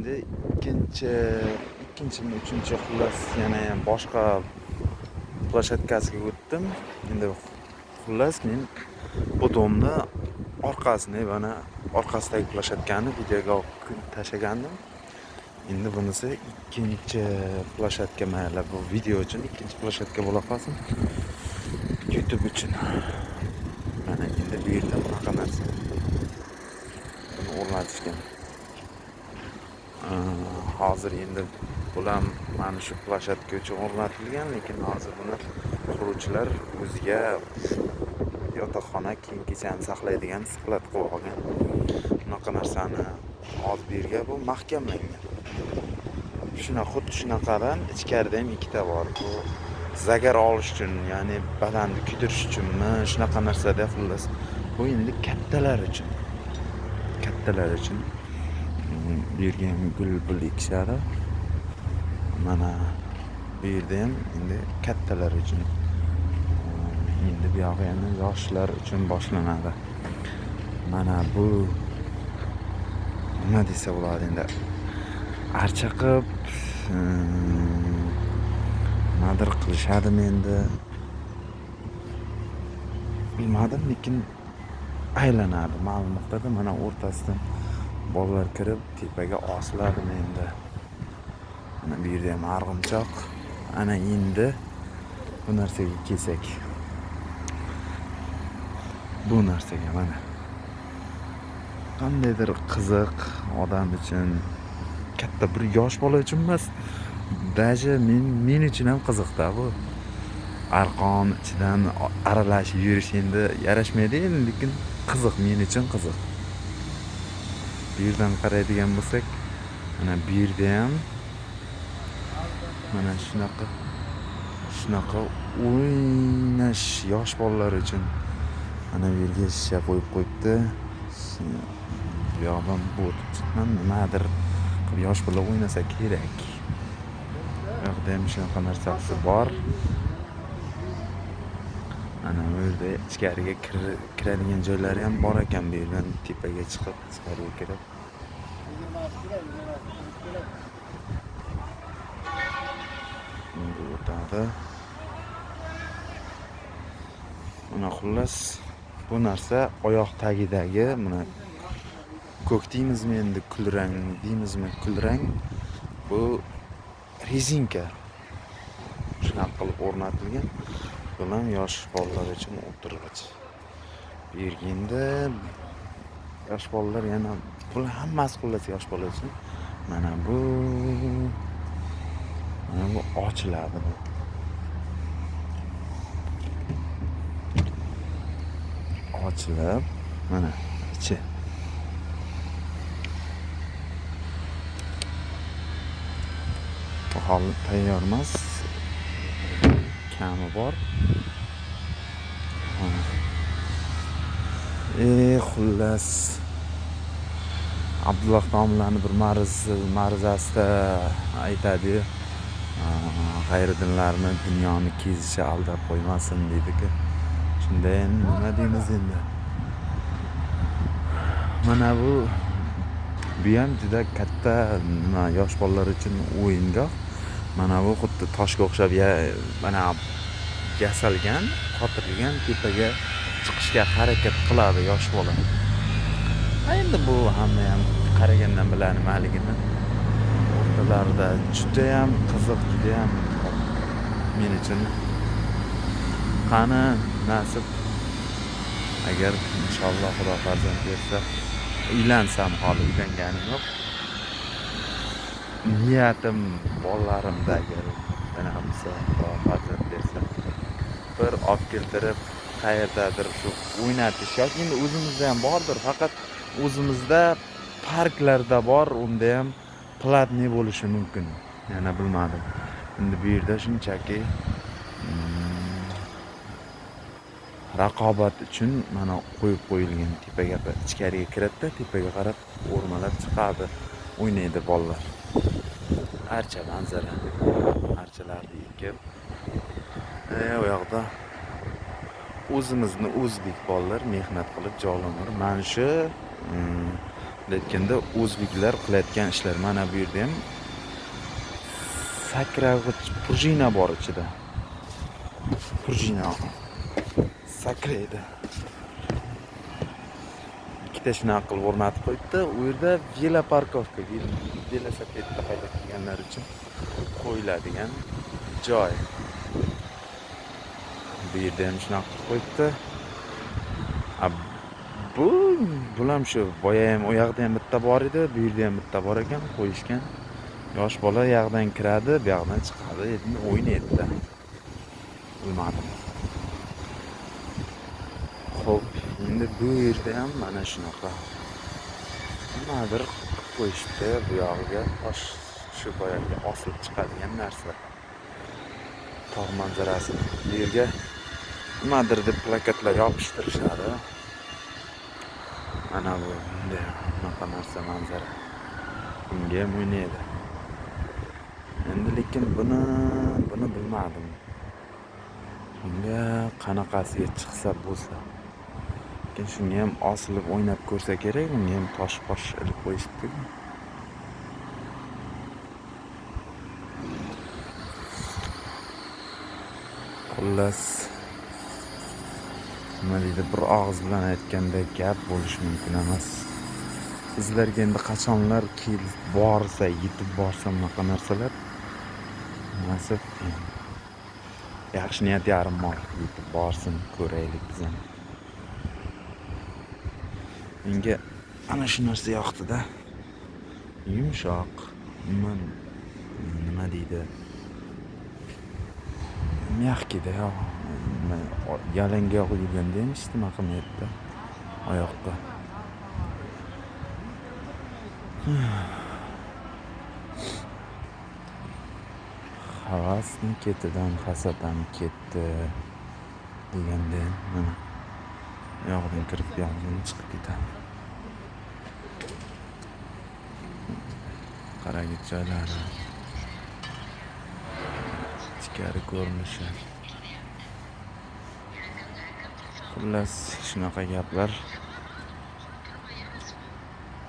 endi ikkinchi ikkinchimi uchinchi xullas yana ham boshqa plashatkasiga o'tdim endi xullas men bu domni orqasini mana orqasidagi plashatkani videoga tashlagandim endi bunisi ikkinchi plashatka mayli bu video uchun ikkinchi plashatka bo'la qolsin youtube uchun mana endi bu yerda bunaqa narsa buni o'rnatishgan hozir endi bular mana shu plashadka uchun o'rnatilgan lekin hozir buni quruvchilar o'ziga yotoqxona kiyim kechakni saqlaydigan sklad qilib olgan. Bunaqa narsani oz bu yerga bu mahkamlangan. Shunaqa xuddi shunaqadan ichkarida ham ikkita bor. Bu zagar olish uchun ya'ni badanni kuydirish uchunmi shunaqa narsada xullas. Bu endi kattalar uchun. Kattalar uchun. Bu yerga ham gul pul ekishadi mana bu yerda ham endi kattalar uchun endi buyog'i yana yoshlar uchun boshlanadi mana bu nima desa bo'ladi endi archa qilib nimadir qilishadimi endi bilmadim lekin aylanadi ma'lum nuqtada mana o'rtasidan bolalar kirib tepaga osiladimi endi mana bu yerda ham arg'imchoq ana endi bu narsaga kelsak bu narsaga mana qandaydir qiziq odam uchun katta bir yosh bola uchun emas даже men men uchun ham qiziqda bu arqon ichidan aralashib yurish endi yarashmaydi endi lekin qiziq men uchun qiziq bu yerdan qaraydigan bo'lsak mana bu yerda ham mana shunaqa shunaqa o'ynash yosh bolalar uchun mana bu yerga shisha qo'yib qo'yibdi bu yoqdan bo'tib chiqqan nimadir qilib yosh bola o'ynasa kerak bu yoqda ham shunaqa narsasi mana bu yerda ichkariga kir- kiradigan joylari ham bor ekan bu yerdan tepaga chiqib ichkariga kirib endi o'tadi. Mana xullas bu narsa oyoq tagidagi mana ko'k deymizmi endi kulrang deymizmi kulrang bu rezinka. Shunaqa qilib o'rnatilgan. Bu ham yosh bolalar uchun o'tirg'ich. Bu yerga endi yosh bolalar yana bular hammasi xullas yosh bola mana bu mana bu ochiladi bu. Ochilib mana ichi. Bu hali tayyor emas kami bor. E xullas abdulloh domlani bir ma'riz ma'rizasida aytadiyu g'ayridinlarni dunyoni kezishi aldab qo'ymasin deydiku shunda endi nima deymiz endi mana bu bu ham juda katta nima yosh bolalar uchun o'yingoh mana bu xuddi toshga o'xshab mana yasalgan qotirilgan tepaga chiqishga harakat qiladi yosh bola endi bu hamma ham qaragandan biladi nimaligini o'rtalarida judayam qiziq judayam men uchun qani nasib. Agar inshaalloh xudo farzand bersa uylansam hali uylanganim yo'q. Niyatim bolalarimda agar bo'lsa xudo farzand bersa bir olib keltirib qayerdadir shu o'ynatish yoki endi o'zimizda ham bordir faqat o'zimizda parklarda bor unda ham platniy bo'lishi mumkin. Yana bilmadim. Endi bu yerda shunchaki mm, raqobat uchun mana qo'yib qo'yilgan tepaga ichkariga kiradida tepaga qarab o'rmalab chiqadi o'ynaydi bolalar. Archa manzara archalarni ekib e u yoqda o'zimizni o'zbek bolalar mehnat qilib jolamur mana shu hmm, aytganda o'zbeklar qilayotgan ishlar mana bu yerda ham sakrag'ich prujina bor ichida. Prujina sakraydi ikkita shunaqa qilib o'rnatib qo'yibdi. U yerda veloparkovka velosipedda kelganlar uchun qo'yiladigan joy. Bu yerda ham shunaqa qilib qo'yibdi bu bular ham shu boya ham u yoqda ham bitta bor edi bu yerda ham bitta bor ekan qo'yishgan. Yosh bola yoqdan kiradi bu yoqdan chiqadi endi o'ynaydida bilmadim. Ho'p endi bu yerda ham mana shunaqa. Nimadir qilib qo'yishibdi bu yog'iga. Tosh shu boyagi osilib chiqadigan narsa. Tog' manzarasi. Bu yerga nimadir deb plakatlar yopishtirishadi mana bu bunday bunaqa narsa manzara. Bunga ham o'ynaydi endi lekin buni buni bilmadim bunga qanaqasiga chiqsa bo'lsa. Lekin shunga ham osilib o'ynab ko'rsa kerak unga ham tosh posh ilib qo'yishibdiku xullas. Nima deydi bir og'iz bilan aytganda gap bo'lishi mumkin emas. Sizlarga endi qachonlar kelib borsa yetib borsa bunaqa narsalar? Nasib yaxshi niyat yarim mol yetib borsin ko'raylik biz ham menga ana shu narsa yoqdida. Yumshoq umuman nima deydi? Мягкийda да men yalangoyoq yurgan demishdim aqamiyatda oyoqqa havasni ketidan hasatam ketdi deganda mana buyog'idan kirib buyog'idan chiqib ketadi qaragich joylari ichkari ko'rinishi xullas shunaqa gaplar